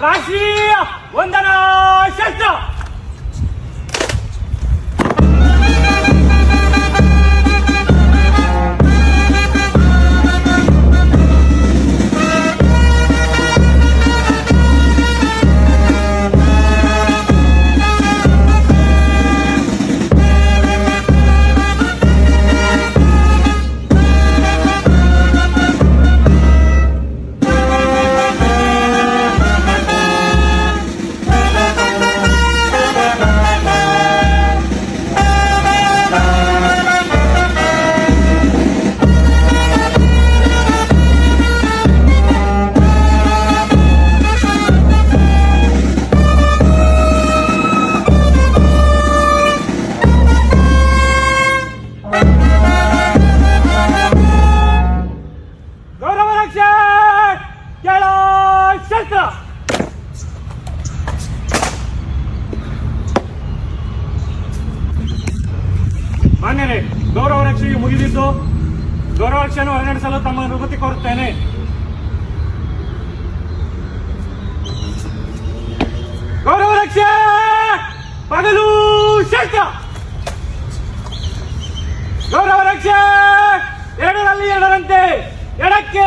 라시아 원단아 셀터 ಇವತ್ತು ಮಾನ್ಯರೇ, ಗೌರವ ರಕ್ಷೆಗೆ ಮುಗಿದಿದ್ದು ಗೌರವ ರಕ್ಷಣೆ ಹೊರನಡೆಸಲು ತಮ್ಮ ಅನುಮತಿ ಕೋರುತ್ತೇನೆ. ಗೌರವ ರಕ್ಷೆ! ಪಗಲು ಶ್ರೇಷ್ಠ ಗೌರವ ರಕ್ಷೆ! ಎರಡರಲ್ಲಿ ಎರಡರಂತೆ, ಎಡಕ್ಕೆ